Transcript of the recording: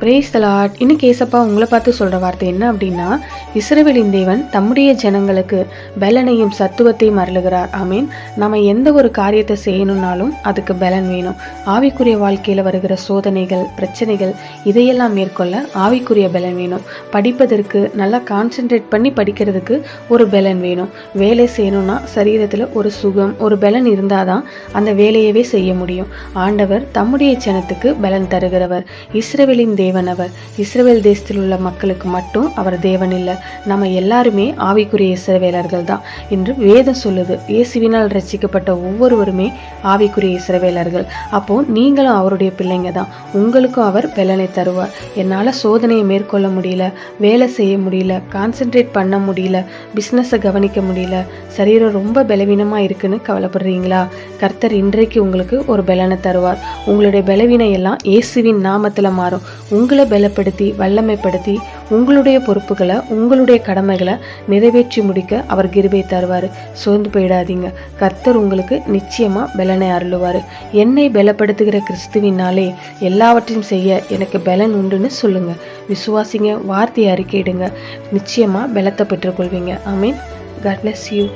Brace தலாட் இன்னும் கேசப்பா உங்களை பார்த்து சொல்கிற வார்த்தை என்ன அப்படின்னா இஸ்ரவேலின் தேவன் தம்முடைய ஜனங்களுக்கு பலனையும் சத்துவத்தையும் அருளுகிறார். மீன் நம்ம எந்த ஒரு காரியத்தை செய்யணும்னாலும் அதுக்கு பலன் வேணும். ஆவிக்குரிய வாழ்க்கையில் வருகிற சோதனைகள் பிரச்சனைகள் இதையெல்லாம் மேற்கொள்ள ஆவிக்குரிய பலன் வேணும். படிப்பதற்கு நல்லா கான்சென்ட்ரேட் பண்ணி படிக்கிறதுக்கு ஒரு பலன் வேணும். வேலை செய்யணும்னா சரீரத்தில் ஒரு சுகம் ஒரு பலன் இருந்தால் தான் அந்த வேலையவே செய்ய முடியும். ஆண்டவர் தம்முடைய ஜனத்துக்கு பலன் தருகிறவர். இஸ்ரவேலின் தேவன் அவர் இஸ்ரவேல் தேசத்தில் உள்ள மக்களுக்கு மட்டும் அவர் தேவன் இல்லை. நம்ம எல்லாருமே ஆவிக்குரிய இஸ்ரவேலர்கள் தான் என்று வேதம் சொல்லுது. இயேசுவினால் ரசிக்கப்பட்ட ஒவ்வொருவருமே ஆவிக்குரிய இஸ்ரவேலர்கள். அப்போ நீங்களும் அவருடைய பிள்ளைங்க தான் உங்களுக்கும் அவர் பலனை தருவார். என்னால் சோதனையை மேற்கொள்ள முடியல. வேலை செய்ய முடியல. கான்சென்ட்ரேட் பண்ண முடியல. பிஸ்னஸை கவனிக்க முடியல. சரீரம் ரொம்ப பலவீனமாக இருக்குன்னு கவலைப்படுறீங்களா? கர்த்தர் இன்றைக்கு உங்களுக்கு ஒரு பலனை தருவார். உங்களுடைய பலவீனம் எல்லாம் இயேசுவின் நாமத்தில் மாறும். உங்களை பலப்படுத்தி வல்லமைப்படுத்தி உங்களுடைய பொறுப்புகளை உங்களுடைய கடமைகளை நிறைவேற்றி முடிக்க அவர் கிருபை தருவார். சோர்ந்து போயிடாதீங்க. கர்த்தர் உங்களுக்கு நிச்சயமாக பலனை அருளுவார். என்னை பலப்படுத்துகிற கிறிஸ்துவினாலே எல்லாவற்றையும் செய்ய எனக்கு பலன் உண்டுன்னு சொல்லுங்க. விசுவாசிங்க வார்த்தையை அறிக்கையிடுங்க. நிச்சயமாக பலத்தை பெற்றுக்கொள்வீங்க. I mean God bless you